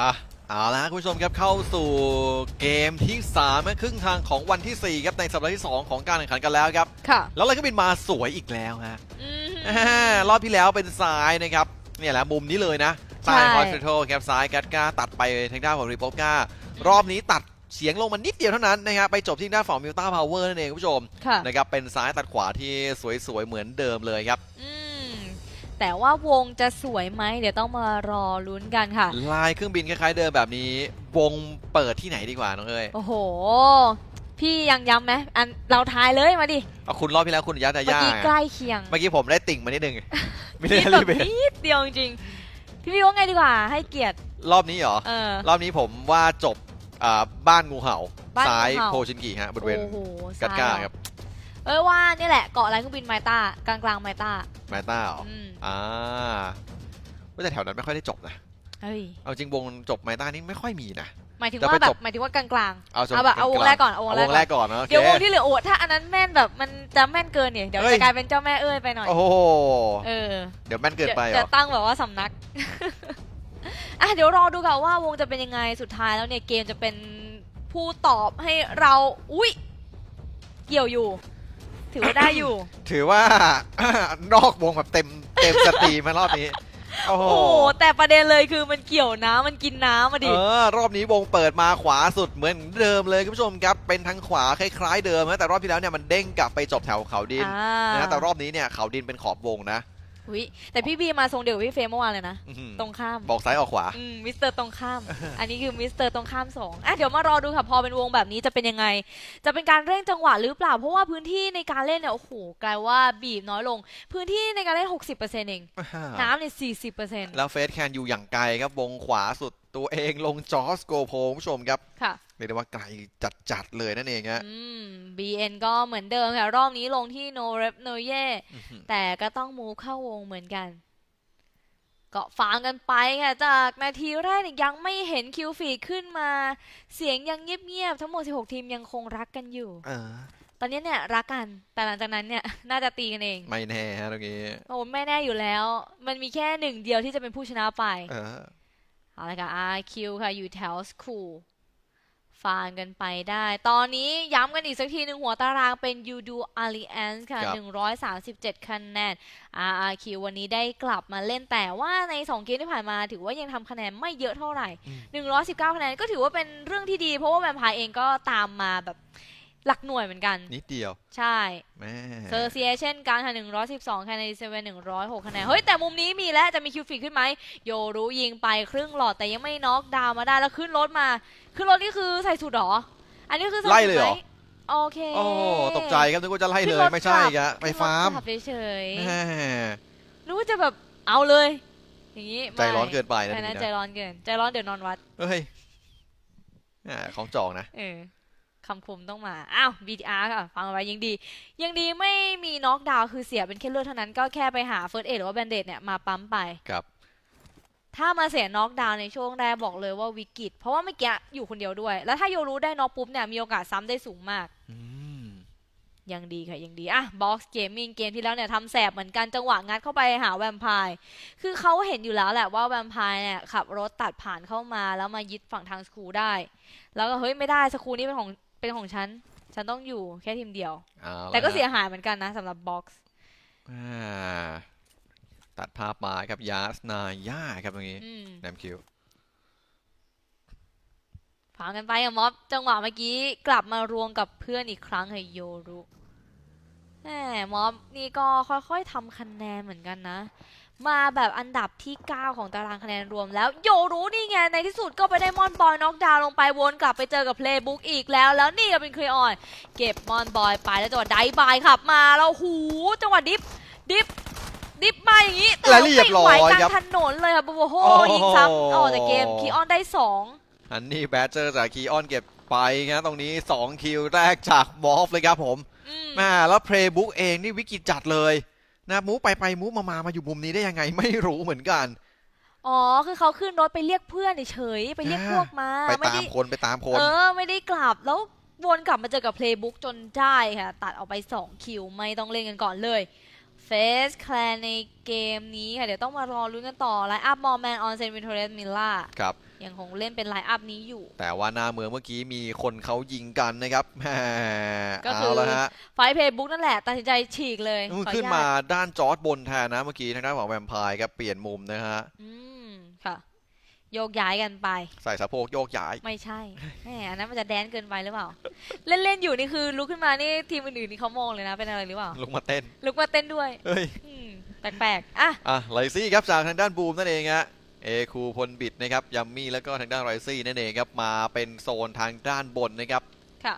อะเอาละคุณผู้ชมครับเข้าสู่เกมที่3และครึ่งทางของวันที่ 4 ครับในสัปดาห์ที่ 2 ของการแข่งขันกันแล้วครับ ค่ะ แล้วเราก็บินมาสวยอีกแล้วฮะอืมอ่ารอบที่แล้วเป็นซ้ายนะครับเนี่ยแหละมุมนี้เลยนะใช่ซ้ายฮอสพิทอลครับซ้ายกัดกาตัดไปทางด้านของรีโปก้ารอบนี้ตัดเสียงลงมานิดเดียวเท่านั้นนะครับไปจบที่ด้านฝั่งมิวต้าพาวเวอร์นั่นเองคุณผู้ชมค่ะนะครับเป็นซ้ายตัดขวาที่สวยๆเหมือนเดิมเลยครับอืม แต่ว่าวงจะสวยไหมเดี๋ยวต้องมารอลุ้นกันค่ะ ลายเครื่องบินคล้ายๆเดิมแบบนี้ วงเปิดที่ไหนดีกว่าน้องเอ้ยโอ้โห พี่ยังย้ำไหมอันเราทายเลยมาดิ เอาคุณรอบที่แล้วคุณยัดยาเมื่อย่ากี้ใกล้เคียงเมื่อกี้ผมได้ติ่งมานิดนึง ไม่ได้นิดรีแบบเบทนิดเดียวจริงๆพี่พี่ว่าไงดีกว่า ให้เกียรติรอบนี้เหรอ เออ รอบนี้ผมว่าจบอ่าบ้านงูเห่าบ้านงูซ้ายเห่าโพชินกิฮะบริเวณโอ้โหกัดก้าซ้ยเหอครับ เออว่านี่แหละเกาะอะไรเครื่องบินไมต้ากลางกลางๆไมต้าแมต้าเหรออืมอ่าว่าแต่แถวนั้นไม่ค่อยได้จบนะ เฮ้ยเอาจริงวงจบแมต้านี่ไม่ค่อยมีนะ หมายถึงจะว่าไปแบจบ บหมายถึงว่ากลางกลางๆเอาจบเอาแบบเอาวงแรกก่อนเอาวงเอาแรวกงก่แรอนกก่อนนะโอเค เดี๋ยววงที่เหลือโอ้ถ้าอันนั้นแม่นแบบมันจะแม่นเกินเนี่ยเดี๋ยวเฮ้ย จะกลายเป็นเจ้าแม่เอ้ยไปหน่อยโอ้โหเออเดี๋ยวแม่นเกินไปเหรจะอตั้งแบบว่าสำนัก อะเดี๋ยวรอดูกันว่าวงจะเป็นยังไงสุดท้ายแล้วเนี่ยเกมจะเป็นผู้ตอบให้เรา อุ้ยเกี่ยวอยู่ ถือว่าได้อยู่ ถือว่า นอกวงแบบเต็มเต็มสตรีมมารอบนี้ โอ้โห โอ้โหแต่ประเด็นเลยคือมันเกี่ยวน้ำมันกินน้ำมาเอดิอรอบนี้วงเปิดมาขวาสุดเหมือนเดิมเลยคุณผู้ชมครับ เป็นทางขวาคล้ายๆเดิมนะแต่รอบที่แล้วเนี่ยมันเด้งกลับไปจบแถวเขาดินอ่านะแต่รอบนี้เนี่ยเขาดินเป็นขอบวงนะ อุ๊ยแต่พี่บีมาทรงเดียวกับพี่เฟรมเมื่อวานเลยนะ อื้อหือตรงข้ามบอกซ้ายออกขวา อืมมิสเตอร์ตรงข้าม อันนี้คือมิสเตอร์ตรงข้ามสองอะเดี๋ยวมารอดูค่ะ พอเป็นวงแบบนี้จะเป็นยังไง จะเป็นการเร่งจังหวะหรือเปล่า เพราะว่าพื้นที่ในการเล่นเนี่ย โอ้โหกลายว่าบีบน้อยลง พื้นที่ในการเล่น 60%เอง น้ำเนี่ย40%แล้วเฟสแคนอยู่อย่างไกลครับวงขวาสุดตัวเองลงจอสโกโพคุณผู้ชมครับค่ะเรียกได้ว่าไกลจัดๆเลยนั่นเองฮะอืม BN ก็เหมือนเดิมค่ะ รอบนี้ลงที่ no rep no ye อื้อหือแต่ก็ต้องมูฟเข้าวงเหมือนกัน เกาะฟางกันไปค่ะ จากนาทีแรกเนี่ยยังไม่เห็นคิวฟีดขึ้นมา เสียงยังเงียบๆ ทั้งหมด 16 ทีมยังคงรักกันอยู่เออตอนนี้เนี่ยรักกัน แต่หลังจากนั้นเนี่ยน่าจะตีกันเอง ไม่แน่ฮะตรงนี้ โอ้ไม่แน่อยู่แล้ว มันมีแค่หนึ่งเดียวที่จะเป็นผู้ชนะไป เออ เอาละค่ะ RQ ค่ะ อยู่แถวสคูลฟานกันไปได้ ตอนนี้ย้ำกันอีกสักทีหนึ่งหัวตารางเป็น u d o Alliance ค่ะ 137 คะแนน RRQ วันนี้ได้กลับมาเล่นแต่ว่าใน 2 เกมที่ผ่านมาถือว่ายังทำคะแนนไม่เยอะเท่าไหร่อืม119 คะแนนก็ถือว่าเป็นเรื่องที่ดี เพราะว่าแวมไพร์เองก็ตามมาแบบ หลักหน่วยเหมือนกัน นิดเดียว ใช่แม่เซอร์เซียเช่นกันค่ะ112คะแนนเซเว่น106คะแนนเฮ้ย แต่มุมนี้มีแล้วจะมีคิวฟีขึ้นไหมโยรู้ยิงไปครึ่งหลอดแต่ยังไม่น็อกดาวน์มาได้แล้วขึ้นรถมา ขึ้นรถนี่คือใส่สุดเหรอ อันนี้คือใส่ไล่สุดเลยเหไหรมอโอเคโอ้ตกใจครับนึกว่าจะไล่เลขึ้นยรถไม่ใช่กลับกะไปฟาร์มขึ้นถขับเฉยแม่ๆนึกว่าจะแบบเอาเลย อย่างนี้ใจร้อนเกินไปนะใช่ทีนั้นนี้ใจนะร้อนเกิน ใจร้อนเดี๋ยวนอนวัดเฮ้ยแหม่ของจองนะเออ คำคมต้องมา อ้าว BTR ค่ะ ฟังเอาไว้ยังดี ยังดีไม่มีน็อกดาวน์คือเสียเป็นแค่เลือดเท่านั้นก็แค่ไปหาเฟิร์สเอหรือว่าแบนเดดเนี่ยมาปั๊มไป ครับ ถ้ามาเสียน็อกดาวน์ในช่วงแรกบอกเลยว่าวิกฤต เพราะว่าเมื่อกี้อยู่คนเดียวด้วย แล้วถ้าโยรู้ได้น็อกปุ๊บเนี่ยมีโอกาสซ้ำได้สูงมากอืมยังดีค่ะ ยังดี อะบ็อกซ์เกมมิ่งเกมที่แล้วเนี่ยทำแสบเหมือนกันจังหวะงัดเข้าไปหาแวมไพร์คือเขาเห็นอยู่แล้วแหละว่าแวมไพร์เนี่ยขับรถตัดผ่านเข้ามาแล้วมายึดฝั่งทางสคูลได้ แล้วก็เฮ้ยไม่ได้สคูลนี่เป็นของ เป็นของฉัน ฉันต้องอยู่แค่ทีมเดียว เอาละแต่ก็ฮะเสียหายเหมือนกันนะสำหรับบ็อกซ์อ่าตัดภาพมาครับยาสนาย่าครับตรงนี้อืมแนมคิวฟังกันไปอะม็อบจังหวะเมื่อกี้กลับมารวมกับเพื่อนอีกครั้งให้โยรุแหมม็อบนี่ก็ค่อยๆทำคะแนนเหมือนกันนะ มาแบบอันดับที่ 9 ของตารางคะแนนรวมแล้วโยรุนี่ไง ในที่สุดก็ไปได้มอนบอยน็อกดาวน์ลงไปวนกลับไปเจอกับเพลย์บุ๊กอีกแล้ว แล้วนี่ก็เป็นครีออน เก็บมอนบอยไปแล้วจังหวะไดบายขับมา แล้วหูจังหวะดิฟดิฟดิฟมาอย่างนี้แต่และเรียบร้อยไม่ไหวกลางครับถนนเลยค่ะบูโบโฮโอ้โหยิงซ้ำออกจากเกมคีออนได้สองอันนี้แบดเจอร์จากคีออนเก็บไปนะตรงนี้ 2 คิวแรกจากมอฟเลยครับผมอืมแม่แล้วเพลย์บุ๊กเองนี่วิกฤตจัดเลย นะมูฟไปไปมูฟมามามาอยู่มุมนี้ได้ยังไงไม่รู้เหมือนกัน อ๋อ คือเขาขึ้นรถไปเรียกเพื่อนเฉยๆไปเรียกอ่าพวกมาไปไม่ตามได้คนไปตามคน เออ ไม่ได้กลับแล้ววนกลับมาเจอกับเพลย์บุ๊กจนได้ค่ะ ตัดออกไป 2 คิว ไม่ต้องเล่นกันก่อนเลยเฟสแคลนในเกมนี้ค่ะ เดี๋ยวต้องมารอลุ้นกันต่อไลน์อัพมอร์แมนออนเซนวินโทเรสมิลล่าครับ ยังคงเล่นเป็นไลน์อัพนี้อยู่ แต่ว่าหน้าเมืองเมื่อกี้มีคนเขายิงกันนะครับแหมก็คือเอาละฮะไฟเพย์บุ๊กนั่นแหละ ตัดสินใจฉีกเลยมันขออขึ้นญตมาด้านจอร์ดบนแทนนะเมื่อกี้ทางด้านของแวมไพร์ครับเปลี่ยนมุมนะฮะอืมค่ะ โยกย้ายกันไป ใส่สะโพกโยกย้าย ไม่ใช่ แหมอันนั้นมันจะแดนเกินไปหรือเปล่า เล่นๆอยู่นี่คือลุกขึ้นมานี่ทีมอื่นๆนี่เขามองเลยนะ เป็นอะไรหรือเปล่า ลงมาเต้นลุกมาเต้นด้วยเฮ้ย อืมแปลกๆอะ อะไรซี่ครับจากทางด้านบูมนั่นเองฮะ เอคูพลบิดนะครับยัมมี่แล้วก็ทางด้านไรซี่นั่นเองครับมาเป็นโซนทางด้านบนนะครับค่ะ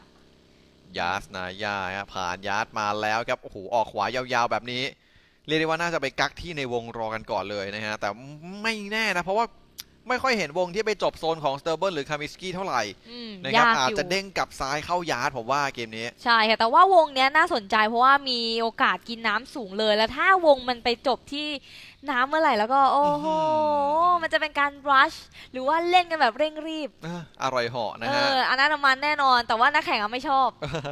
ยาสนายาฮะผ่านยาสมาแล้วครับโอ้โหออกขวายาวๆแบบนี้ เรียกได้ว่าน่าจะไปกักที่ในวงรอกันก่อนเลยนะฮะแต่ไม่แน่นะเพราะว่าไม่ค่อยเห็นวงที่ไปจบโซนของสเตอร์เบิลหรือคามิสกี้เท่าไหร่อืมนะครับยากอาจอยู่จะเด้งกลับซ้ายเข้ายาร์ดผมว่าเกมนี้ ใช่ค่ะ แต่ว่าวงเนี้ยน่าสนใจเพราะว่ามีโอกาสกินน้ำสูงเลย แล้วถ้าวงมันไปจบที่ น้ำเมื่อไหร่แล้วก็ โอ้โหอื้อหือมันจะเป็นการรัชหรือว่าเล่นกันแบบเร่งรีบเอ้ออร่อยเหาะนะเอฮะออันนั้นน่ะมันแน่นอน แต่ว่านักแข่งอะไม่ชอบ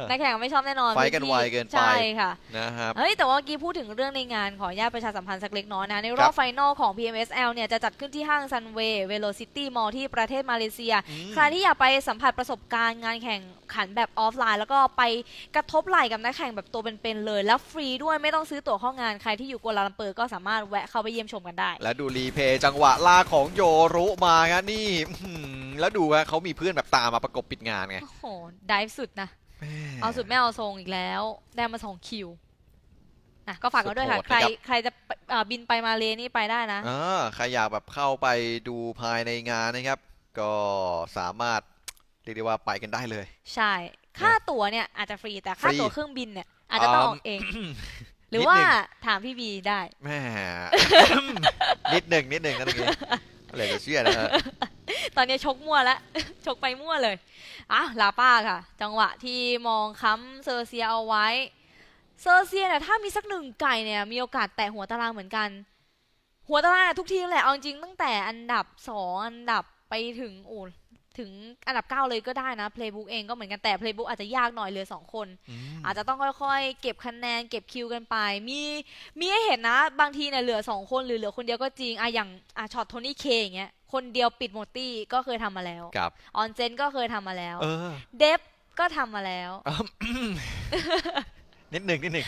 นักแข่งอะไม่ชอบแน่นอน ไฟกันพื้ที่ไวเกินไป ใช่ค่ะ นะครับ เฮ้ย แต่ว่าเมื่อกี้พูดถึงเรื่องในงานขออนุญาตประชาสัมพันธ์สักเล็กน้อยนะ ในรครัอบบไฟนอลของ PMSL เนี่ยจะจัดขึ้นที่ห้าง Sunway Velocity Mall ที่ประเทศมาเลเซียอืมใครที่อยากไปสัมผัสประสบการณ์งานแข่งขันแบบออฟไลน์ แล้วก็ไปกระทบไหล่กับนักแข่งแบบตัวเป็นๆเลย แล้วฟรีด้วยไม่ต้องซื้อตั๋วเข้างาน ใครที่อยู่กัวลาลัมเปอร์ก็สามารถแวะเข้าไปเยี่ยมชมกันได้ และดูรีเพย์จังหวะลากของโยรุมาครับนี่อื้อหือแล้วดูฮะเขามีเพื่อนแบบตามมาประกบปิดงานไง โอ้โหดิฟสุดนะ เอาสุดไม่เอาทรงอีกแล้ว ได้มาสองคิวอะก็ฝากกันด้วยค่ะสุดโหดใครนะครับใครจะไปอ่าบินไปมาเลนี่ไปได้นะอ่าใครอยากแบบเข้าไปดูภายในงานนะครับ ก็สามารถเรียกได้ว่าไปกันได้เลย ใช่ ค่าตั๋วเนี่ยอาจจะฟรีแต่ค่าฟรีตั๋วเครื่องบินเนี่ยอาจจะต้องอืมออกเอง หรือนิดว่าหนึ่งถามพี่บีได้แม่นิดหนึ่งนิดหนึ่งนะตรงนี้อะไรจะเชื่อนะฮะตอนนี้ชกมั่วแล้วชกไปมั่วเลยอะลาป้าค่ะ จังหวะที่มองค้ำเซอร์เซียเอาไว้ เซอร์เซียเนี่ยถ้ามีสักหนึ่งไก่เนี่ยมีโอกาสแตะหัวตารางเหมือนกัน หัวตารางเนี่ยทุกทีมแหละเอาจริงๆตั้งแต่อันดับสองอันดับไปถึงโอ้ ถึงอันดับเก้าเลยก็ได้นะ Playbook เองก็เหมือนกันแต่ Playbook อาจจะยากหน่อยเหลือสองคน อาจจะต้องค่อยๆ เก็บคะแนน เก็บคิวกันไป มีมีให้เห็นนะ บางทีเนี่ยเหลือสองคนหรือเหลือคนเดียวก็จริงอะอย่างอะช็อตโทนี่เคอย่างเงี้ยคนเดียวปิดหมดตี้ก็เคยทำมาแล้วกับออนเจนก็เคยทำมาแล้วเออเดฟก็ทำมาแล้วนิดหนึ่งนิดหนึ่ง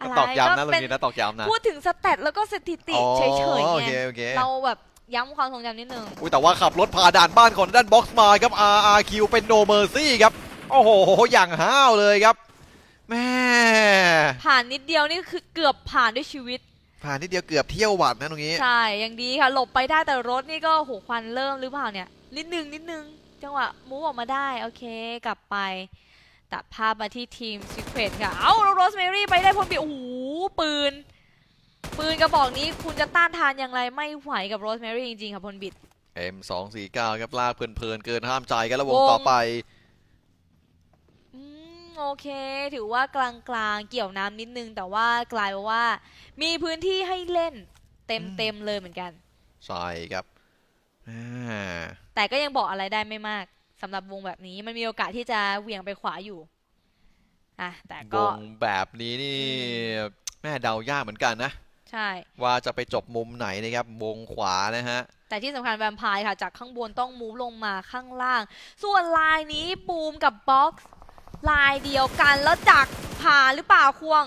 อะไรตอกย้ำนะก็ตรงเป็นนี้นะตอกย้ำนะ พูดถึงสแตทแล้วก็สถิติอ๋อเฉยๆโอไงเคโอเคเราแบบ ย้ำความทรงจำนิดนึงอุ้ยแต่ว่าขับรถผ่าด่านบ้านของด้านบ็อกซ์มาครับ RRQ เป็นโนเมอร์ซี่ครับ โอ้โห อย่างห้าวเลยครับแม่ผ่านนิดเดียวนี่คือเกือบผ่านด้วยชีวิต ผ่านนิดเดียวเกือบเที่ยววัดนะตรงนี้ ใช่ยังดีค่ะ หลบไปได้แต่รถนี่ก็โหควันเริ่มหรือเปล่าเนี่ย นิดนึงนิดนึง จังหวะมูฟออกมาได้ โอเคกลับไปตัดภาพมาที่ทีมซิเครตค่ะ เอ้าโรสเมรี่ไปได้พลบีโอ้โหปืน ปืนกระบอกนี้คุณจะต้านทานอย่างไรไม่ไหวกับโรสเมรี่จริงๆค่ะพลบิด M249 ครับลากเพลินๆเกินห้ามใจกันแล้ววงวง ต่อไปอืมโอเค ถือว่ากลางๆเกี่ยวน้ำนิดนึง แต่ว่ากลายเป็นว่า มีพื้นที่ให้เล่นเต็มๆเลยเหมือนกัน ใช่ครับอ่าแต่ก็ยังบอกอะไรได้ไม่มากสำหรับวงแบบนี้มันมีโอกาสที่จะเหวี่ยงไปขวาอยู่อะแต่วก็ งแบบนี้นี่แม่เดายากเหมือนกันนะ ใช่ ว่าจะไปจบมุมไหนนะครับวงขวานะฮะแต่ที่สำคัญแวมไพร์ค่ะ จากข้างบนต้องมูฟลงมาข้างล่าง ส่วนลายนี้ปูมกับบ็อกซ์ลายเดียวกันแล้วจักผ่านหรือเปล่าควง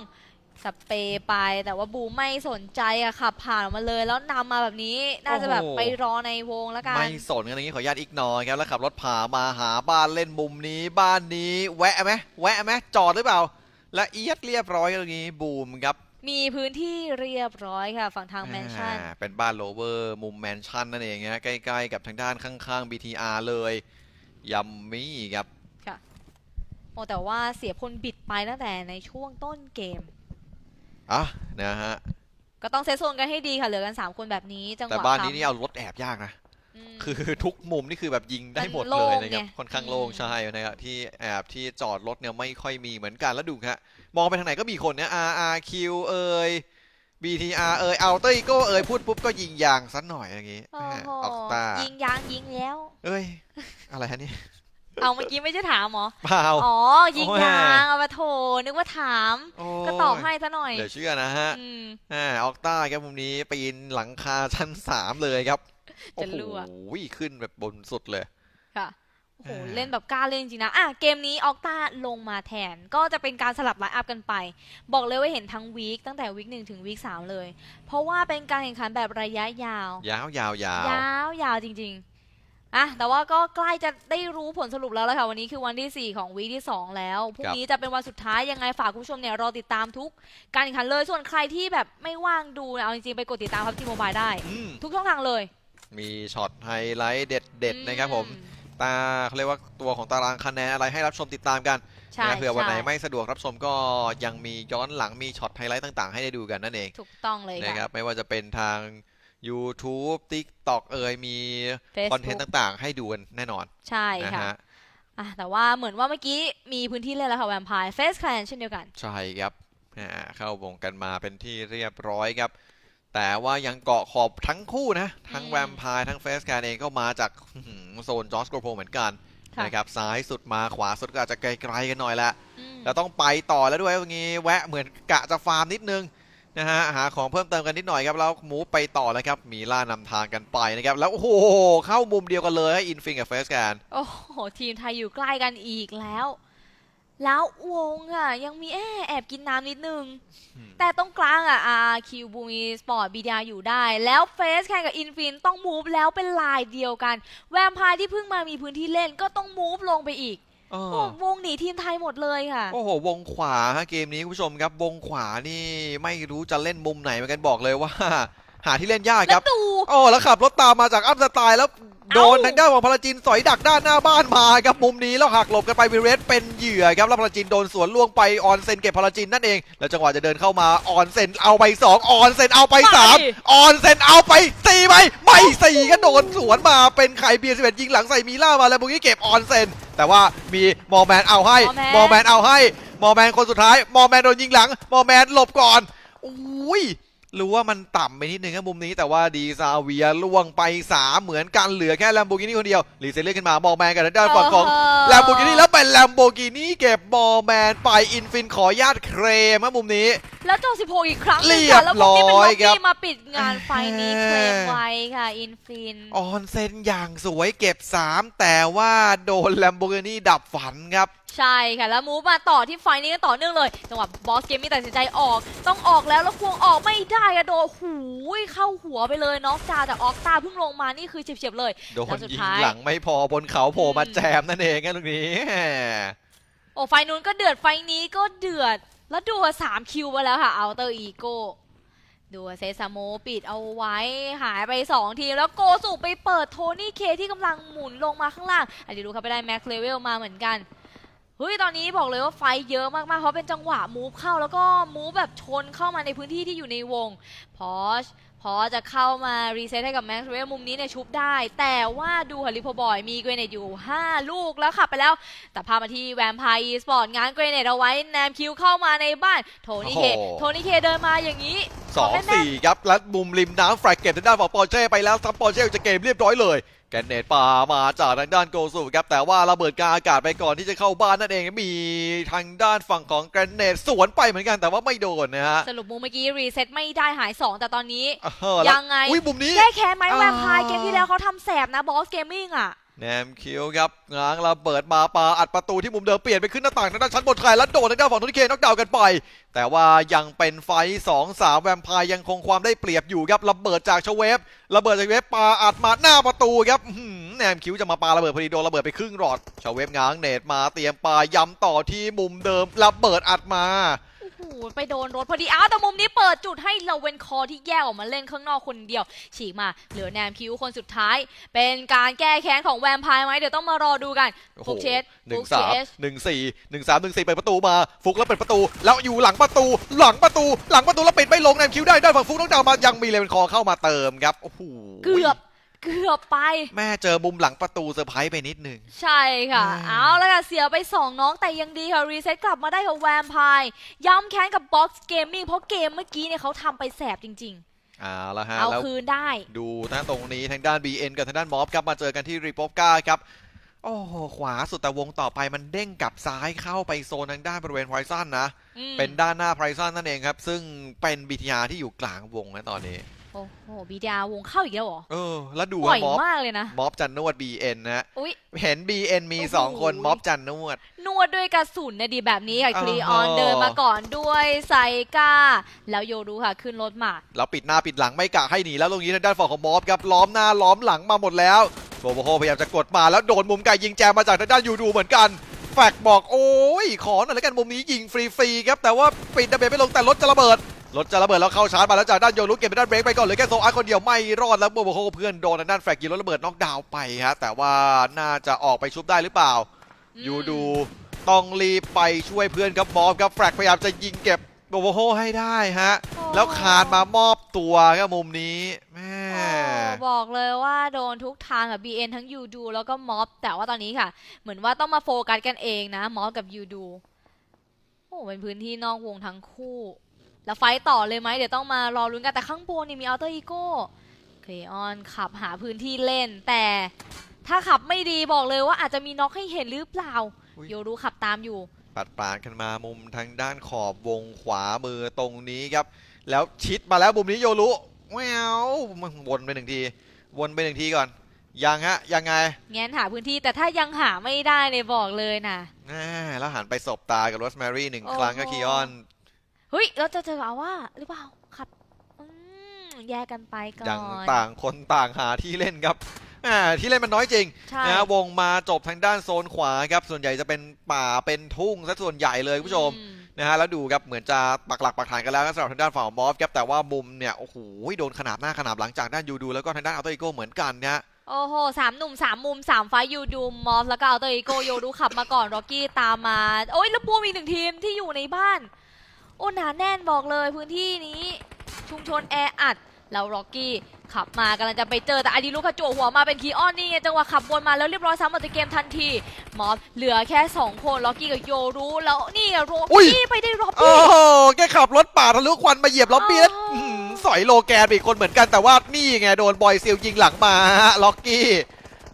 สเปรย์ไปแต่ว่าบูมไม่สนใจอะขับผ่านออกมาเลยแล้วนำมาแบบนี้น่าจะแบบโอ้โหไปรอในวงแล้วกันไม่สนกันอย่างนี้ขออนุญาตอีกหน่อยครับแล้วขับรถผ่ามาหาบ้านเล่นมุมนี้ บ้านนี้แวะไหมแวะไหมจอดหรือเปล่า และเอียดเรียบร้อยตรงนี้บูมครับ มีพื้นที่เรียบร้อยค่ะ ฝั่งทางแมนชั่น อ่าเป็นบ้านโลเวอร์มุมแมนชั่นนั่นเองฮะใกล้ๆกับทางด้านข้างๆ BTR เลยยัมมี่ครับโอ้แต่ว่าเสียพลบิดไปตั้งแต่ในช่วงต้นเกม อะนะฮะก็ต้องเซตโซนกันให้ดีค่ะ เหลือกัน 3 คนแบบนี้ จังหแต่วะบ้านนี้ค้ำนี่เอารถแอบยากนะ ม คือทุกมุมนี่คือแบบยิงได้หมดมันโล่เลยงนะครับไงค่อนข้างโล่งอืม ใช่นะครับที่แอบที่จอดรถเนี่ยไม่ค่อยมีเหมือนกันแล้วดูฮะ มองไปทางไหนก็มีคนเนี่ย RRQ เอ่ย BTR เอ่ยเอาเตอร์อีโก้เอ่ยพูดปุ๊บก็ยิงยางสักหน่อยอย่างงี้โอ้แหม่โหออกตายิงยางยิงแล้ว เอ้ย อะไรฮะเนี่ยเอาเมื่อกี้ไม่ใช่ถามเหรอ เปล่า อ๋อ ยิงโอ้ยยางเอามาโถนึกว่าถาม โอ้ก็ตอบให้ซะหน่อยเหลือเชื่อนะฮะอืม อ่าออกต้าครับมุมนี้ปีนหลังคาชั้นสามเลยครับ โอ้จะโหรั่วขึ้นแบบบนสุดเลยค่ะ โอ้โหอ่าเล่นแบบกล้าเล่นจริงๆนะอะเกมนี้ออกตาลงมาแทน ก็จะเป็นการสลับไลน์อัพกันไป บอกเลยว่าเห็นทั้งวีคตั้งแต่วีคหนึ่งถึงวีคสามเลย เพราะว่าเป็นการแข่งขันแบบระยะยาว ยาวยาวยาวยาวยาวจริง ๆอะแต่ว่าก็ใกล้จะได้รู้ผลสรุปแล้วละค่ะ วันนี้คือวันที่ 4 ของวีคที่ 2 แล้วพรุ่งนี้จะเป็นวันสุดท้ายยังไงฝากคุณผู้ชมเนี่ยรอติดตามทุกการแข่งขันเลยส่วนใครที่แบบไม่ว่างดูเนี่ยเอาจริงๆไปกดติดตามพับจีโมบายได้ อืมทุกช่องทางเลย มีช็อตไฮไลท์เด็ดๆนะครับผม อื ตาเขาเรียกว่าตัวของตารางคะแนนอะไรให้รับชมติดตามกันใช่นะเผื่อวันไหนใช่ไม่สะดวกรับชมก็ยังมีย้อนหลังมีช็อตไฮไลท์ต่างๆ ให้ได้ดูกันนั่นเองถูกต้องเลยนะคค่ะรับไม่ว่าจะเป็นทาง YouTube TikTok เอ่ยมี Facebook คอนเทนต์ต่างๆ ให้ดูกันแน่นอนใช่นะค่ะฮะอะแต่ว่าเหมือนว่าเมื่อกี้มีพื้นที่เล่นแล้วค่ะแวมไพร์เฟสแคลนเช่นเดียวกัน ใช่ครับอ่าเข้าวงกันมาเป็นที่เรียบร้อยครับ แต่ว่ายังเกาะขอบทั้งคู่นะ ทั้งอืมแวมไพร์ทั้งเฟสการเองก็มาจากอื้อหือโซนจอสโกโพเหมือนกันค่ะนะครับซ้ายสุดมาขวาสุดก็อาจจะไกลๆกันหน่อยแหละอืมแล้วต้องไปต่อแล้วด้วยตรงนี้แวะเหมือนกะจะฟาร์มนิดนึงนะฮะหาของเพิ่มเติมกันนิดหน่อยครับแล้วหมูไปต่อแล้วครับ มีล่านำทางกันไปนะครับ แล้วโอ้โหเข้ามุมเดียวกันเลยให้อินฟิงกับเฟสการโอ้โหทีมไทยอยู่ใกล้กันอีกแล้ว แล้ววงอะ ยังมีแอบแอบกินน้ำนิดนึงอืมแต่ตรงกลางอะ RQ บูมีสปอร์ตบีดาอยู่ได้ แล้วเฟสแข่งกับอินฟินต้องมูฟแล้วเป็นลายเดียวกัน แวมไพร์ที่เพิ่งมามีพื้นที่เล่นก็ต้องมูฟลงไปอีกอ้อโอ้วงหนีทีมไทยหมดเลยค่ะ โอ้โห วงขวาฮะเกมนี้คุณผู้ชมครับ วงขวานี่ไม่รู้จะเล่นมุมไหนเหมือนกันบอกเลยว่า หาที่เล่นยากคแล้รัวบดูโอ้แล้วขับรถตามมาจากอัพสไตล์แล้วโดนเอ้าทางด้านของพลจินสอยดักด้านหน้าบ้านมาครับมุมนี้แล้วหักหลบกันไปวิเรสเป็นเหยื่อครับแล้วพลจินโดนสวนล่วงไปออนเซนเก็บพลจินนั่นเอง แล้วจังหวะจะเดินเข้ามาออนเซนเอาไปสองออนเซนเอาไปสามไปออนเซนเอาไปสี่ไหมไม่สี่ก็โดนสวนมาเป็นไข่เบียร์สิบเอ็ดยิงหลังใส่มีล่ามาแล้วบุกี้เก็บออนเซนแต่ว่ามีมอร์แมนเอาให้มอร์แมนมอร์แมนเอาให้มอร์แมนคนสุดท้ายมอร์แมนโดนยิงหลังมอร์แมนหลบก่อนอุ้ย รู้ว่ามันต่ำไปนิดนึงครับมุมนี้แต่ว่าดีซาเวียล่วงไปสามเหมือนกันเหลือแค่แลมโบกินี่คนเดียวรีเซเลียขึ้นมามอร์แมนกับทางด้านฝั่งของแลมโบกินี่แล้วเป็นแลมโบกินี่เก็บบอลแมนไปอินฟินขอญาตเครมครับมุมนี้ แล้วโจสิโพอีกครั้งหนึ่งเรียค่ะบแล้วมุมนี้เป็นร้ล็ออยกครับกี้มาปิดงานไฟนี้เคลมไว้ค่ะ อินฟิน ออนเซนอย่างสวยเก็บ 3 แต่ว่าโดนแลมโบกินี่ดับฝันครับใช่ค่ะ แล้วมูฟมาต่อที่ไฟนี้กันต่อเนื่องเลยจังหวะบอสเกมมี่ตัดสินใจออก ต้องออกแล้วแล้วควงออกไม่ได้อะโดนหูยเข้าหัวไปเลยน็อกจาจากออกตาเพิ่งลงมานี่คือเฉียบๆเลยโดนแล้วสุดยิงท้ายหลังไม่พอบนเขาโผล่มาอืมแจมนั่นเองครับตรงนี้ โอ้ไฟนู้นก็เดือดไฟนี้ก็เดือด แล้วดูสามคิวไปแล้วค่ะเอาเตอร์อีโก้ดูเซซาโมปิดเอาไว้หายไป 2 ทีแล้วโกสุไปเปิดโทนี่เคที่กำลังหมุนลงมาข้างล่างอันนี้ดูครับไปได้แม็กเลเวลมาเหมือนกันเฮ้ยตอนนี้บอกเลยว่าไฟเยอะมากๆ เพราะเป็นจังหวะมูฟเข้าแล้วก็มูฟแบบชนเข้ามาในพื้นที่ที่อยู่ในวงพอช พอจะเข้ามารีเซ็ตให้กับแม็กซ์เวลมุมนี้เนี่ยชุบได้ แต่ว่าดูฮาริโพบอยมีเกรเนตอยู่ 5 ลูกแล้วขับไปแล้ว แต่พามาที่แวมไพร์อีสปอร์ตงานเกรเนตเอาไว้แนมคิวเข้ามาในบ้าน โทนี่เคโอ้โหโทนี่เคเดินมาอย่างนี้สองแม่นๆสี่ครับและมุมริมน้ำแฟรกเก็บทางด้านของปอร์เช่ไปแล้วซับปอร์เช่จะเกมเรียบร้อยเลยแกนเนตปามาจากทางด้านโกสูครับแต่ว่าระเบิดกลางอากาศไปก่อนที่จะเข้าบ้านนั่นเองมีทางด้านฝั่งของแกรนเนตสวนไปเหมือนกันแต่ว่าไม่โดนนะฮะสรุปมุมเมื่อกี้รีเซ็ตไม่ได้หาย 2 แต่ตอนนี้เออแล้วยังไงอุ้ยมุมนี้แก้แค้นไหมอ่าแวมไพร์เกมที่แล้วเขาทำแสบนะบอสเกมมิ่งอะ แนมคิวครับง้างระเบิดมาปาอัดประตูที่มุมเดิมเปลี่ยนไปขึ้นหน้าต่างทางด้านชั้นบนไทยแล้วโดนทางด้านฝั่งทุนเคน็อกดาวกันไป แต่ว่ายังเป็นไฟสองสามแวมไพร์ยังคงความได้เปรียบอยู่ครับระเบิดจากชเวฟระเบิดจากเวฟปาอัดมาหน้าประตูครับอื้อหือแนมคิวจะมาปาระเบิดพอดีโดนระเบิดไปครึ่งหลอดชเวฟง้างเนตมาเตรียมปาย้ำต่อที่มุมเดิมระเบิดอัดมา ไปโดนรถพอดีอ้าวแต่มุมนี้เปิดจุดให้เราเวนคอร์ที่แยกออกมาเล่นข้างนอกคนเดียว ฉีกมาเหลือแนมคิวคนสุดท้าย เป็นการแก้แค้นของแวมไพร์ไหมเดี๋ยวต้องมารอดูกันโอ้โหฟุกเชสหนึ่ฟุงกสามเชสหนึ่งสี่หนึ่งสามหนึ่งสี่เปิดประตูมาฟุกแล้วเปิดประตู แล้วอยู่หลังประตู หลังประตู หลังประตูแล้วปิดไม่ลงแนมคิวได้ด้านฝั่งฟุกน้องดาวมายังมีเลนคอเข้ามาเติมครับโอ้โหเกือบ เกือบไป แม่เจอมุมหลังประตูเซอร์ไพรส์ไปนิดนึง ใช่ค่ะอืมเอาแล้วค่ะ เสียไป 2 น้องแต่ยังดีค่ะ รีเซ็ตกลับมาได้กับแวมไพร์ย้ำแค้นกับบ็อกซ์เกมมิ่งเพราะเกมเมื่อกี้เนี่ยเขาทำไปแสบจริงเอาละฮะๆเอาแล้วคืนได้ ดูนะตรงนี้ทางด้าน BN กับทางด้านมอฟครับมาเจอกันที่รีปอฟกาครับ โอ้โห ขวาสุดแต่วงต่อไปมันเด้งกลับซ้ายเข้าไปโซนทางด้านบริเวณไพรซันนะอืมเป็นด้านหน้าไพรซันนั่นเองครับ ซึ่งเป็นบีทีอาที่อยู่กลางวงนะตอนนี้ โอ้โหบีดาวงเข้าอีกแล้วเหรอเออ แล้วดูบ่ว่าอยม็อบมากเลยนะ ม็อบจันนวด BN นะฮะอุ้ยเห็น BN มี โอ้โห 2 คนม็อบจันนวด นวดด้วยกระสุนนะดีแบบนี้ค่ะอ๋อคลีออนเดินมาก่อนด้วยไซก้า แล้วโยรู้ค่ะขึ้นรถมา แล้วปิดหน้าปิดหลังไม่กะให้หนีแล้วตรงนี้ทางด้านฝั่งของม็อบครับล้อมหน้าล้อมหลังมาหมดแล้วโบโบโฮพยายามจะกดมาแล้วโดนมุมไก่ยิงแจมมาจากทางด้านยูดูเหมือนกันแฟกบอกโอ้ยขอหน่อยแล้วกันมุมนี้ยิงฟรีๆครับแต่ว่าปิดดาเบจไม่ลงแต่รถจะระเบิด รถจะระเบิดแล้วเข้าชาร์จมาแล้วจากด้านโยรุเก็บไปด้านเบรกไปก่อนเหลยแค่โซอาร์คนเดียวไม่รอดแล้วโบโบโฮเพื่อนโดนทางด้านแฟกยิงรถระเบิดน็อกดาวน์ไปฮะแต่ว่าน่าจะออกไปชุบได้หรือเปล่าอืมยูดูต้องรีบไปช่วยเพื่อนครับมอบครับแฟลกพยายามจะยิงเก็บโบโบโฮให้ได้ฮะโอ้แล้วคานมามอบตัวครับมุมนี้แม่โอ้บอกเลยว่าโดนทุกทางค่ะ BN ทั้งยูดูแล้วก็ม็อบแต่ว่าตอนนี้ค่ะ เหมือนว่าต้องมาโฟกัสกันเองนะม็อบกับยูดูโอ้เป็นพื้นที่นอกวงทั้งคู่ แล้วไฟต์ต่อเลยไหมเดี๋ยวต้องมารอลุ้นกันแต่ข้างบนนี่มีอัลเตอร์อีโก้เคออนขับหาพื้นที่เล่น แต่ถ้าขับไม่ดีบอกเลยว่าอาจจะมีน็อกให้เห็นหรือเปล่า อุ๊ย โยรูขับตามอยู่ ปัดปาดกันมามุมทางด้านขอบวงขวามือตรงนี้ครับ แล้วชิดมาแล้วมุมนี้โยรุแววมันวนไปหนึ่งที วนไปหนึ่งทีก่อน ยังฮะ ยังไงแง้นหาพื้นที่แต่ถ้ายังหาไม่ได้เลยบอกเลยนะ แน่แล้วหันไปสบตากับโรสแมรี่หนึ่งโอ้ครั้งก็โหคีออนเฮ้ยเราจะเจออาว่าหรือเปล่าขับอืมแยกกันไปก่อนยังต่างคนต่างหาที่เล่นครับอ่าที่เล่นมันน้อยจริงใช่นะฮะวงมาจบทางด้านโซนขวาครับ ส่วนใหญ่จะเป็นป่าเป็นทุ่งซะส่วนใหญ่เลยคุณผู้ชมอืนะฮะแล้วดูครับเหมือนจะปักหลักปักฐานกันแล้วนะสำหรับทางด้านฝั่งของมอฟครับแต่ว่ามุมเนี่ยโอ้โหโดนขนาบหน้าขนาบหลังจากด้านยูดูแล้วก็ทางด้านอัลเตอร์อีโก้เหมือนกันนะฮะ โอ้โหสามหนุ่มสามมุมสามไฟยูดูมอสแล้วก็เอาเตอร์อีโกโยดูขับมาก่อน ร็อกกี้ตามมา โอ้ยแล้วบูมอีกหนึ่งทีมที่อยู่ในบ้าน โอ้หนาแน่นบอกเลยพื้นที่นี้ ชุมชนแออัดแล้วร็อกกี้ขับมากำลังจะไปเจอแต่อดีลูกขจั่วหัวมาเป็นคีออนนี่ไงจังหวะขับวนมาแล้วเรียบร้อยซ้ำหมดจากเกมทันทีมอสเหลือแค่ 2 คนล็อกกี้กับโยรู้แล้วนี่โรอุ้ยกี้ไปได้ร็อกโอ้กี้โหแกขับรถป่าทะลุควันมาเหยียบล็อบบี้แล้วอ๋ออื้อื้อหือสอยโลแกนไปอีกคนเหมือนกันแต่ว่านี่ไงโดนบอยซิลยิงหลังมาฮะล็อกกี้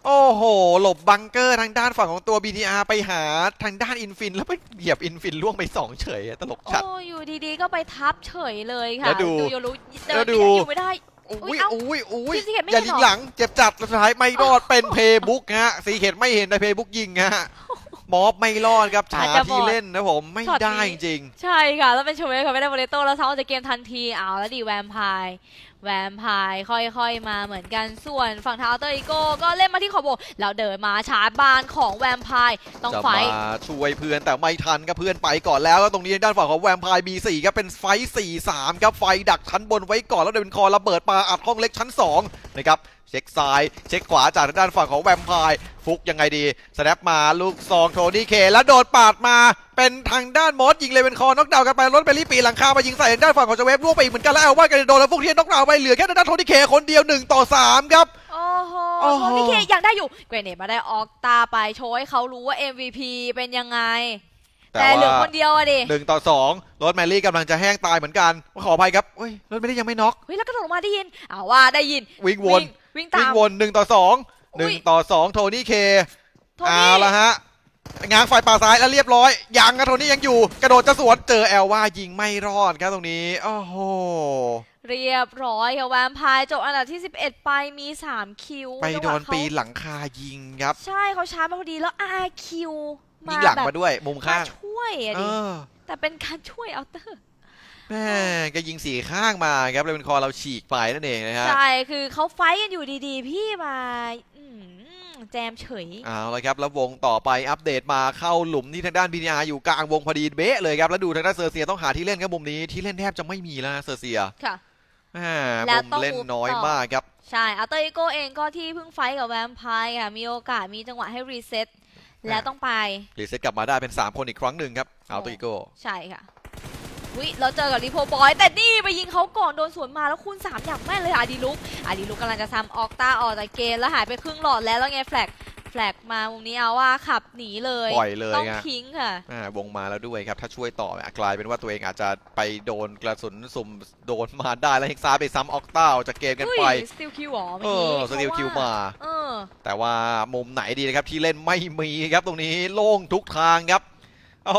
โอ้โห หลบบังเกอร์ทางด้านฝั่งของตัว BTR ไปหาทางด้านอินฟิน แล้วไปเหยียบอินฟินล่วงไปสองเฉยตลกชัด โอ้อยู่ดีๆ ก็ไปทับเฉยเลยค่ะแล้วดูโยรู้เดิแล้วนดูอยู่ไม่ได้อุ๊อุ้ยยเอ้าอุ้ยอุ้ยพี่ซีเกตไม่อย่าเห็นยิงเหรอหลัง เจ็บจัดสุดท้ายไม่รอดเป็นเพย์บุ๊กฮะสีเขตไม่เห็นในเพย์บุ๊กยิงฮะมอบไม่รอดครับอาจช้าจะบที่อดเล่นนะผมไม่ช็อตได้นี้จริง ใช่ค่ะ แล้วเป็นโชเวฟค่ะไม่ได้โบเลโต้แล้วซ้ำออกจากเกมทันทีเอาแล้วดิแวมไพร์ แวมไพร์ค่อยๆมาเหมือนกันส่วนฝั่งทางอัลเตอร์อีโก้ก็เล่นมาที่ขอบวงแล้วเดินมาชาร์จบานของแวมไพร์ต้องจะไฟมาท์ช่วยเพื่อนแต่ไม่ทันครับเพื่อนไปก่อนแล้วแล้วตรงนี้ด้านฝั่งของแวมไพร์บีสี่ครับเป็นไฟสี่สามครับไฟดักชั้นบนไว้ก่อนแล้วเดินคอระเบิดปาอัดห้องเล็กชั้นสองนะครับเช็คซ้าย เช็คขวาจากทางด้านฝั่งของแวมไพร์ฟุกยังไงดีสแนปมาลูกซองโทนี่เค แล้วโดนปาดมาเป็นทางด้านมอสยิงเลยเป็นคอน็อกดาวน์กันไปรถเบลลี่ปีนหลังคามายิงใส่ทางด้านฝั่งของเจเวฟล่วงไปอีกเหมือนกันแล้วเอาว่ากันจะโดนแล้วฟุกเทียนน็อกดาวน์ไปเหลือแค่ทางด้านโทนี่เคคนเดียวหนึ่งต่อสามครับโอ้โหโอ้โหโทนี่เคยังได้อยู่เกรเนตมาได้ออกตาไปโชว์ให้เขารู้ว่า MVP เป็นยังไงแต่เหลือคนเดียวอะดิหนึ่งต่อสองรถแมรี่กำลังจะแห้งตายเหมือนกัน ขออภัยครับเฮ้ยรถแมรี่ยังไม่น็อกเฮ้ยแล้วก็โดดลงมาได้ยินเอาว่าได้ยิน วิ่งวน วิ่งวิ่งตาวิ่งม วนหนึ่งต่อสองหอุ๊นึ่งย ต่อสองโทนี่เคโทเอานี่ละฮะง้างไฟป่าซ้ายแล้วเรียบร้อย ยังอะโทนี่ยังอยู่ กระโดดจะสวนเจอแอลว่ายิงไม่รอดครับตรงนี้โอ้โห เรียบร้อยค่ะแวมไพร์จบอันดับที่ 11 ไปมี 3 คิวไปโดนจังหวะเขาปีนหลังคายิงครับ ใช่เขาช้ามาพอดีแล้ว RQ ยิมางหลังแบบมาด้วยมุมมาข้างช่วยอะเอดิ อ แต่เป็นการช่วยเอาเตอร์ แม่ก็ยิงสี่ข้างมาครับเลยเป็นคอเราฉีกไปนั่นเองนะฮะ ใช่ คือเขาไฟท์กันอยู่ดีๆ พี่มาอืมแจมเฉย เอาละครับ แล้ววงต่อไปอัปเดตมาเข้าหลุมที่ทางด้าน BTR อยู่กลางวงพอดีเบ๊ะเลยครับ แล้วดูทางด้านเซอร์เซียต้องหาที่เล่นครับมุมนี้ที่เล่นแทบจะไม่มีแล้วนะเซอร์เซียค่ะ แม่แล้วมุมต้องเล่น move น้อยต่อ มากครับ ใช่อัลเตอร์อีโกเองก็ที่เพิ่งไฟท์กับแวมไพร์ค่ะ มีโอกาสมีจังหวะให้รีเซ็ตแล้วต้องไป รีเซ็ตกลับมาได้เป็น 3 คนอีกครั้งหนึ่งครับเอาตัวอีโก้ ใช่ค่ะ วิเราเจอกับรีโพบอย แต่นี่ไปยิงเขาก่อนโดนสวนมาแล้วคูณสามอย่างแม่นเลยอาดีลุกอาดีลุกกำลังจะซ้ำออกตาออกจากเกมแล้วหายไปครึ่งหลอดแล้วแล้วไงแฟลกแฟลกมามุมนี้เอาว่าขับหนีเลยปล่อยเลยต้องฮะทิ้งค่ะอ่าวงมาแล้วด้วยครับ ถ้าช่วยต่ออะกลายเป็นว่าตัวเองอาจจะไปโดนกระสุนสุ่มโดนมาได้แล้วเฮกซ่าไปซ้ำออกต้าออกจากเกมกันเฮ้ยไปสติลคิวหรอเอเมื่ออกี้สติลคิวมาเออแต่ว่ามุมไหนดีนะครับที่เล่นไม่มีครับตรงนี้โล่งทุกทางครับ โอ้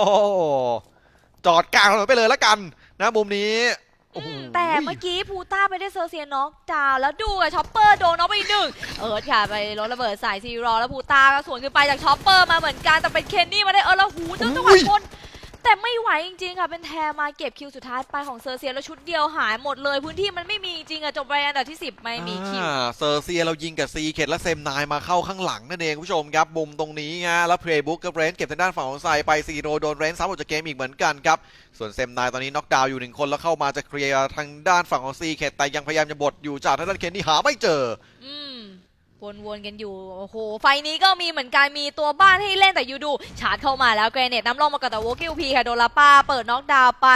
จอดกลางถนนไปเลยแล้วกันนะมุมนี้โอ้โห แต่เมื่อกี้พูต้าไปได้เซอร์เซียน็อกดาวน์แล้วดูอะช็อปเปอร์โดนน็อกไปอีกหนึ่งเอิร์ธค่ะไปรถระเบิดใส่ซีรอแล้วพูต้าก็สวนขึ้นไปจากช็อปเปอร์มาเหมือนกันแต่เป็นเคนนี่มาได้เออแล้วหูจังจังหวะชน แต่ไม่ไหวจริงๆค่ะเป็นแทมาเก็บคิวสุดท้ายไปของเซอร์เซียแล้วชุดเดียวหายหมดเลย พื้นที่มันไม่มีจริงอะจบไปอันดับที่ 10 ไม่มีคิว อ่าเซอร์เซียเรายิงกับซีเข็ดและเซมนายมาเข้าข้างหลังนั่นเองคุณผู้ชมครับมุมตรงนี้ฮะแล้วเพลย์บุ๊กกับเรนเก็บทางด้านฝั่งของไซไปซีโรโดนเรนซ้ำออกจากเกมอีกเหมือนกันครับ ส่วนเซมนายตอนนี้น็อกดาวน์อยู่หนึ่งคนแล้วเข้ามาจะเคลียร์ทางด้านฝั่งของซีเข็ดแต่ยังพยายามจะบดอยู่จากทางด้านเคนนี่หาไม่เจอ อืม วนๆกันอยู่ โอ้โห ไฟนี้ก็มีเหมือนกันมีตัวบ้านให้เล่นแต่ยูดู ชาร์จเข้ามาแล้วเกรเนตน้ำลงมากับแต่วกิลพีค่ะโดนลาป้าเปิดน็อกดาวน์ไป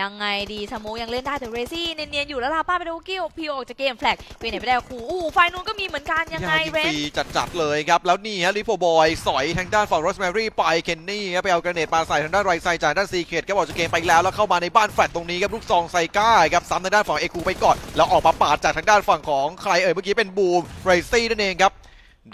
ยังไงดีสโมกยังเล่นได้แต่เรซี่เนียนๆอยู่แล้วลาป้าไปโดนวกิลพีออกจากเกมแฟลกเกรเนตไปได้คู่อู้ไฟนู้นก็มีเหมือนกันยังไงยายิงเรฟนรีจัดๆเลยครับแล้วนี่ฮะลิโฟบอยสอยทางด้านฝั่งโรสแมรี่ไปเคนนี่ครับไปเอากระเนตปาใส่ทางด้านไรไซจากด้านซีเกตก็บอกจะเกมไปแล้วแล้วเข้ามาในบ้านแฟลตตรงนี้ครับลูกซองไซก้าครับซ้ำทางด้านฝั่งเอกูไปก่อนแล้วออกมาปาดจากทางด้านฝั่งของใครเอ่ยเมื่อกี้เป็นบูมไรซี่นั่นเองครับ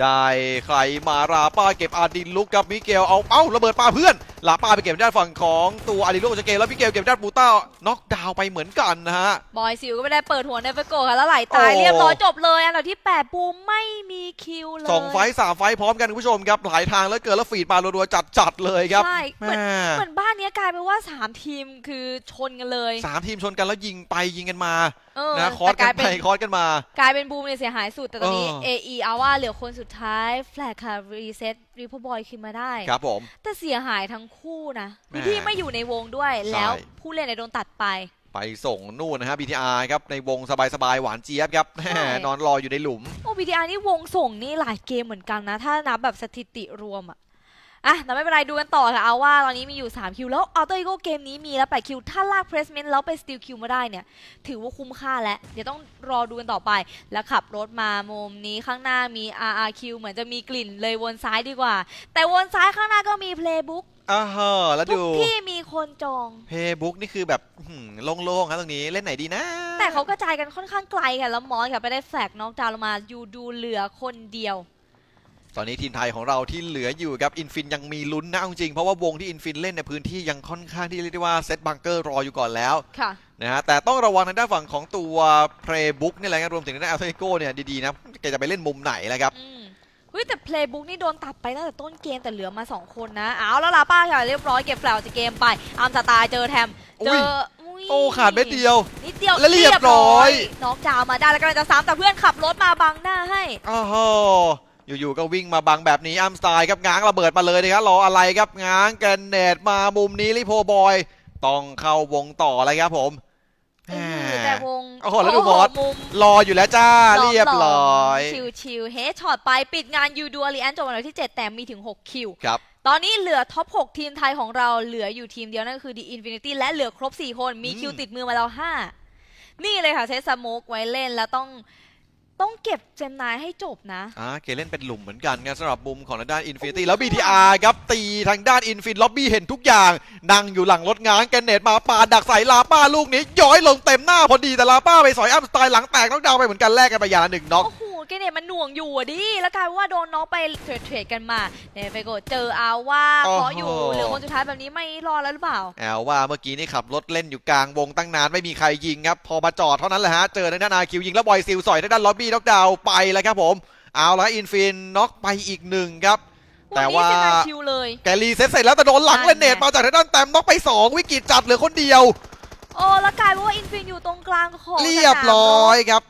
ได้ใครมาราป้าเก็บอาดินลุกครับมิเกลเอาเอ้าระเบิดปาเพื่อนลาป้าไปเก็บด้านฝั่งของตัวอาดินลุกจากเกมแล้วมิเกลเก็บด้านบูต้าน็อกดาวน์ไปเหมือนกันนะฮะบอยซิลก็ไม่ได้เปิดหัวเนฟโกค่ะแล้วไหลตายโอ้เรียบร้อยจบเลยอันดับที่8บูมไม่มีคิวเลยสองไฟต์สามไฟต์พร้อมกันคุณผู้ชมครับหลายทางแล้วเกินแล้วฟีดมารัวๆจัดๆเลยครับใช่เหมือนแม่เหมือนบ้านเนี้ยกลายเป็นว่าสามทีมคือชนกันเลยสามทีมชนกันแล้วยิงไปยิงกันมาเออนะคอร์สแต่กกัลานยไปเป็นคอร์สกันมา กลายเป็นบูมเนี่ยเสียหายสุดแต่ตอนนี้เออ AE เอาว่าเหลือคนสุดท้ายแฟลกค่ะรีเซ็ตรีพบอยขึ้นมาได้ ครับผม แต่เสียหายทั้งคู่นะแหม่ที่ไม่อยู่ในวงด้วยใช่แล้วผู้เล่นเนี่ยโดนตัดไป ไปส่งนู่นนะฮะ BTR ครับ ในวงสบายๆ หวานเจี๊ยบครับแม่ใช่นอนรออยู่ในหลุม โอ้ BTR นี่วงส่งนี่หลายเกมเหมือนกันนะ ถ้านับแบบสถิติรวมอะ อะแต่ไม่เป็นไรดูกันต่อค่ะเอาว่าตอนนี้มีอยู่ 3 คิวแล้วอัลเตอร์อีโกเกมนี้มีแล้ว8คิว ถ้าลากเพรสเมนต์แล้วไปสติลคิวมาได้เนี่ย ถือว่าคุ้มค่าแล้ว เดี๋ยวต้องรอดูกันต่อไป แล้วขับรถมามุมนี้ข้างหน้ามี RRQ เหมือนจะมีกลิ่นเลยวนซ้ายดีกว่า แต่วนซ้ายข้างหน้าก็มี Playbook อ่าฮะแล้วทุดูกที่มีคนจอง เพย์บุ๊กนี่คือแบบหืมโล่งๆครับตรงนี้เล่นไหนดีนะ แต่เขากระจายกันค่อนข้างไกลค่ะแล้วมอสค่ะไปได้แฟลกน็อกดาวน์ลงมาอยู่ดูเหลือคนเดียว ตอนนี้ทีมไทยของเราที่เหลืออยู่ครับอินฟินยังมีลุ้นนะเอาจริงเพราะว่าวงที่อินฟินเล่นในพื้นที่ยังค่อนข้างที่เรียกได้ว่าเซตบังเกอร์รออยู่ก่อนแล้วค่ะนะฮะแต่ต้องระวังทางด้านฝั่งของตัวเพลย์บุ๊กนี่แหละครับรวมถึงทางด้านอัลเทโกเนี่ยดีๆนะแกจะไปเล่นมุมไหนแล้วครับอืมเฮ้ยแต่ Playbook นี่โดนตัดไปตั้งแต่ต้นเกมแต่เหลือมา 2 คนนะเอาแล้วลาป้าค่ะเรียบร้อยเก็บแฟลวจากเกมไปอาร์มสไตล์เจอแทมเจออุ๊ยโอ้ขาดเม็ดเดียวนิดเดียวและเรียบร้อยน้องดาวน์มาได้แล้วกำลังจะซ้ำแต่เพื่อนขับรถมาบังหน้าให้อ้าวโห อยู่ๆก็วิ่งมาบังแบบนี้อัมสไตล์ครับง้างระเบิดมาเลยนะครับรออะไรครับง้างแกรนเนตมามุมนี้ลิโพบอย ต้องเข้าวงต่อเลยครับผมแหเอมอแต่วงโอ้โหแล้วดูมอสมุมรออยู่แล้วจ้าเรียบร้อยชิวชิวเฮดช็อตไปปิดงานยูดูอารีแอนจบอันดับที่ 7 แต่มีถึง 6 คิวครับตอนนี้เหลือท็อป 6 ทีมไทยของเราเหลืออยู่ทีมเดียวนั่นคือ The Infinity และเหลือครบ 4 คนมีอืมคิวติดมือมาแล้ว 5 นี่เลยค่ะเซตสโมกไว้เล่นแล้วต้อง ต้องเก็บเจมนายให้จบนะ อ่าเกเล่นเป็นหลุมเหมือนกันครับสำหรับมุมของทางด้านอินฟินิตี้แล้ว BTR ครับตีทางด้านอินฟินล็อบบี้เห็นทุกอย่าง นั่งอยู่หลังรถง้างแกรนเนตมาปาดักใส่ลาป้าลูกนี้ ย้อยลงเต็มหน้าพอดีแต่ลาป้าไปสอยอัพสไตล์หลังแตกต้องดาวไปเหมือนกันแลกกันไปอย่างละหนึ่งน็อกโอ้โห เกเนตมันหน่วงอยู่อะดิแล้วกลายเป็นว่าโดนน้องไปเทรดเทรดกันมาเนี่ยไปกดเจอเอาว่าโอ้โหเพราะอยู่เหลือคนสุดท้ายแบบนี้ไม่รอดแล้วหรือเปล่าแอลว่าเมื่อกี้นี่ขับรถเล่นอยู่กลางวงตั้งนานไม่มีใครยิงครับพอมาจอดเท่านั้นแหละฮะเจอทางด้านอาคิวยิงแล้วบอยซิลสอยทางด้านล็อบบี้น็อกดาวน์ไปแล้วครับผมเอาละอินฟินน็อกไปอีกหนึ่งครับแต่วันว่านี้เซนคิวเลยแกรีเซ็ตเสร็จแล้วแต่โดนหลังนั่นไงเล่นเนตมาจากทางด้านแต้มน็อกไปสองวิกฤตจัดเหลือคนเดียว โอ้แล้วกลายเป็นว่าอินฟินอยู่ตรงกลางของเรียบร้อยครับ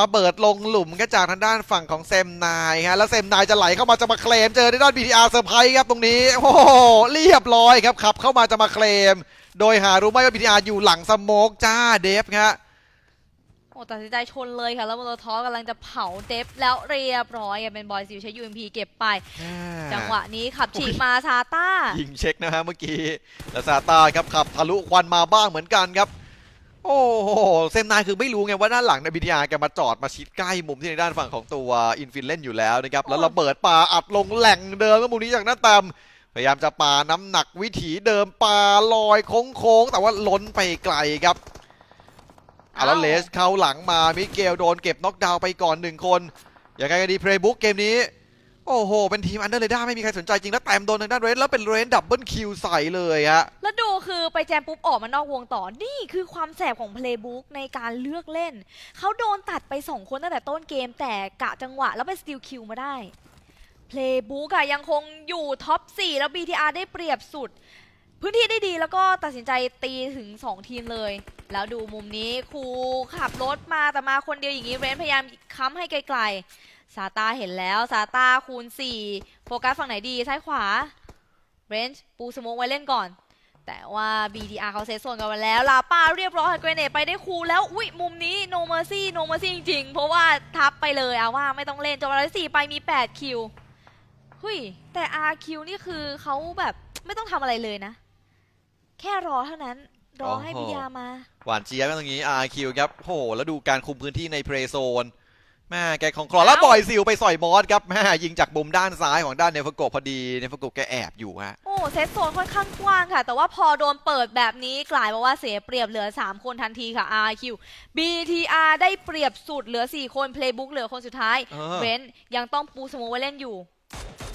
ระเบิดลงหลุมก็จากทางด้านฝั่งของเซมนายฮะแล้วเซมนายจะไหลเข้ามาจะมาเคลมเจอในด้าน BTR เซอร์ไพรส์ครับตรงนี้โอ้โหเรียบร้อยครับขับเข้ามาจะมาเคลม โดยหารู้ไหมว่า BTR อยู่หลังสโมกจ้าเดฟครับโอ้ตัดสินใจชนเลยค่ะ แล้วโมโตทอสกำลังจะเผาเดฟแล้วเรียบร้อยอะเป็นบอยซิลใช้ UMP เก็บไป จังหวะนี้ขับฉีกมาซาต้ายิงเช็คนะฮะเมื่อกี้แล้วซาต้าครับขับทะลุควันมาบ้างเหมือนกันครับ โอ้โหเซมนายคือไม่รู้ไงว่าด้านหลังใน BTR แกมาจอดมาชิดใกล้มุมที่ในด้านฝั่งของตัวอินฟินเล่นอยู่แล้วนะครับ แล้วระเบิดปาอัดลงแหล่งเดิมแล้วมุมนี้จากหน้าตามพยายามจะปาน้ำหนักวิถีเดิมปาลอยโค้งๆแต่ว่าล้นไปไกลครับอะแล้วอ้าวเลสเข้าหลังมามิเกลโดนเก็บน็อกดาวน์ไปก่อนหนึ่งคนยังไงกันดีเพลย์บุ๊กเกมนี้ โอ้โห เป็นทีมอันเดอร์เรดาไม่มีใครสนใจจริงแล้วแต้มโดนทางด้านเรนแล้วเป็นเรนดับเบิลคิวใส่เลยฮะแล้วดูคือไปแจมปุ๊บออกมานอกวงต่อ นี่คือความแสบของ Playbook ในการเลือกเล่น เขาโดนตัดไป 2 คนตั้งแต่ต้นเกม แต่กะจังหวะแล้วไปสติลคิวมาได้ Playbook อะยังคงอยู่ท็อป 4 แล้ว BTR ได้เปรียบสุด พื้นที่ได้ดีแล้วก็ตัดสินใจตีถึง 2 ทีมเลย แล้วดูมุมนี้ครูขับรถมาแต่มาคนเดียวอย่างนี้เรนพยายามค้ำให้ไกลๆ ซาตาเห็นแล้วซาตาคูณ 4 โฟกัสฝั่งไหนดี ซ้ายขวาเรนจ์ปูสโมองไว้เล่นก่อน แต่ว่า BTR เขาเซตโซนกันมาแล้ว ลาป้าเรียบร้อยเกรเนตไปได้คูลแล้ว อุ้ยมุมนี้ no mercy no mercy จริงๆ เพราะว่าทับไปเลยอะว่าไม่ต้องเล่นจบแล้วสี่ไปมี 8 คิวหุยแต่ RQ นี่คือเขาแบบไม่ต้องทำอะไรเลยนะ แค่รอเท่านั้น รอให้โอ้โห BTR มา หวานเจี๊ยบกันตรงนี้ RQ ครับโอ้โหแล้วดูการคุมพื้นที่ในเพลย์โซน แม่แกของคลอแล้วเอ้าปล่อยซิลไปสอยบอสครับแม่ยิงจากมุมด้านซ้ายของด้านเนฟโกะพอดีเนฟโกะแกแอบอยู่ฮะโอ้เซตโซนค่อนข้างกว้างค่ะ แต่ว่าพอโดนเปิดแบบนี้กลายมาว่าเสียเปรียบเหลือ 3 คนทันทีค่ะ RQ BTR ได้เปรียบสุดเหลือ 4 คน Playbook เหลือคนสุดท้ายเออเบนยังต้องปูสโมไว้เล่นอยู่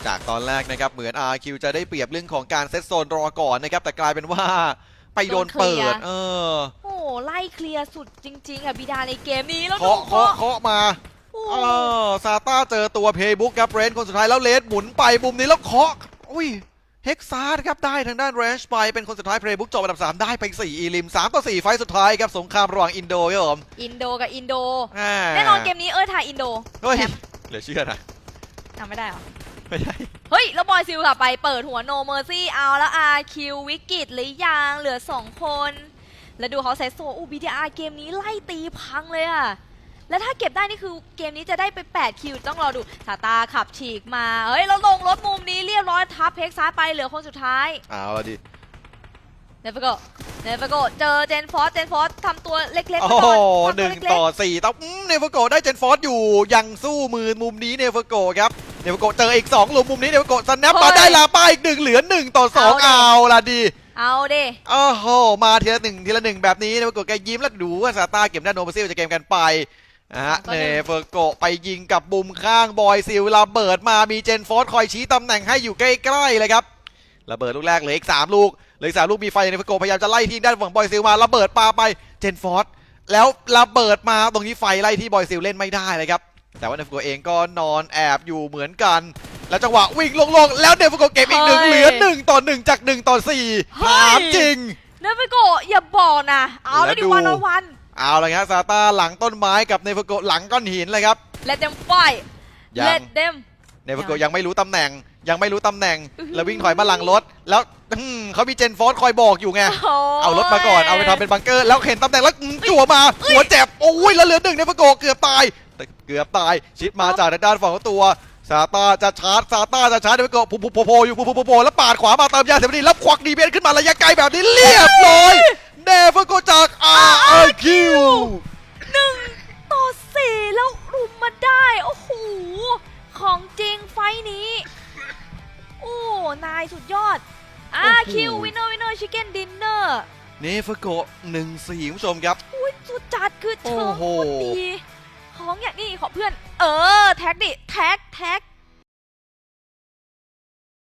จากตอนแรกนะครับเหมือน RQ จะได้เปรียบเรื่องของการเซตโซนรอก่อนนะครับแต่กลายเป็นว่าไปโดนเปิโดนเคลียดร์เออ โอ้ไล่เคลียร์สุดจริง ๆอะบีดาในเกมนี้แล้วดูเคาะเคาะเคาะเคาะมาโอ้ เออซาต้าเจอตัวเพย์บุ๊กครับเรนคนสุดท้ายแล้วเลสหมุนไปมุมนี้แล้วเคาะอุ้ยเฮกซาร์ครับได้ทางด้านเรนจ์ไปเป็นคนสุดท้ายเพย์บุ๊กจบอันดับ 3 ได้ไป 4 อีลิม 3 ต่อ 4 ไฟต์สุดท้ายครับสงครามระหว่างอินโดครับผมอินโดกับอินโด แน่แน่นอนเกมนี้เออทายอินโดเฮ้ยแชมป์เหลือเชื่อนะทำไม่ได้เหรอ ไม่ได้ เฮ้ย แล้วบอยซิลค่ะไปเปิดหัวโนเมอร์ซี่เอาแล้ว RQ วิกฤตหรือยังเหลือ 2 คน แล้วดูเขาเซตโซอูบีทีอาร์เกมนี้ไล่ตีพังเลยอะ แล้วถ้าเก็บได้นี่คือเกมนี้จะได้ไป 8 คิว ต้องรอดูซาตาขับฉีกมาเฮ้ยแล้วลงรถมุมนี้เรียบร้อยทับเพกซ้ายไปเหลือคนสุดท้ายเอาละดิเนฟโกเนฟโกเจอเจนฟอสเจนฟอสทำตัวเล็กๆโอ้ไปโหก่อนทำหตัวนึ่งเล็กๆต่อสี่ต้องอืมเนฟโกได้เจนฟอร์สอยู่ยังสู้มือมุมนี้เนฟโกครับเนฟโกเจออีก2หลุมมุมนี้เนฟโกสแนปมาได้ลาป้าอีกหนึ่งเหลือ1ต่อ2เอาละดีเอาดิโอ้โห มาทีละหนึ่งทีละหนึ่งแบบนี้เนฟโกแกยิ้มแล้วดูว่าซาต้าเก็บด้านโนเบซิลจะเกมกันไป นะฮะเนฟโกไปยิงกับบุมข้างบอยซิลระเบิดมามีเจนฟอร์สคอยชี้ตำแหน่งให้อยู่ใกล้ๆเลยครับระเบิดลูกแรกเหลืออีกสามลูกเหลืออกสามลูกมีไฟเนฟโกพยายามจะไล่ที่ด้านฝั่งบอยซิลมาระเบิดปาไปเจนฟอร์สแล้วระเบิดมาตรงนี้ไฟไล่ที่บอยซิลเล่นไม่ได้เลยครับแต่ว่าเนฟโกเองก็นอนแอบอยู่เหมือนกัน แล้วจังหวะวิ่งลงๆแล้วเนฟโกเก็บอีกหนึ่งเฮ้ยเหลือหนึ่งต่อหนึ่งจากหนึ่งต่อสี่เฮ้ยถามจริงเนฟโกอย่าบอกนะ เอาแล้วแล้วดิดูวันละวัน เอาละครับซาตาหลังต้นไม้กับเนฟโกหลังก้อนหินเลยครับ let them fight ยัง let them เนฟโกยังไม่รู้ตำแหน่ง ยังไม่รู้ตำแหน่งอื้อหือแล้ววิ่งถอยมาหลังรถ แล้วอืมเขามีเจนฟอร์สคอยบอกอยู่ไง เอารถมาก่อน เอาไปทำเป็นบังเกอร์ แล้วเห็นตำแหน่งแล้วอืมจั่วมา หัวเจ็บ โอ้ย แล้วเหลือหนึ่งเนฟโกเกือบตายแต่เกือบตาย ชิดมาจากด้านฝั่งของตัวซาตาจะชาร์จซาตาจะชาร์จเนฟโกพุพุโผโผอยู่พุพุโผโผแล้วปาดขวามาเติมยาเสพติดแล้วควักดีเบนขึ้นมาระยะไกลแบบนี้เรียบร้อย เนฟโกจาก RIQ หนึ่งต่อสี่แล้วรุมมาได้ โอ้โห ของจริงไฟท์นี้ โอ้ นายสุดยอดอาโอ้โหคิววินเนอร์วินเนอร์ชิคเก้นดินเนอร์เนฟโกหนึ่งสี่คุณผู้ชมครับอุ้ยสุดจัดคือเชิงโอ้โหโคตรดี ของอย่างนี้ขอเพื่อน เออ แท็กดิ แท็กแท็ก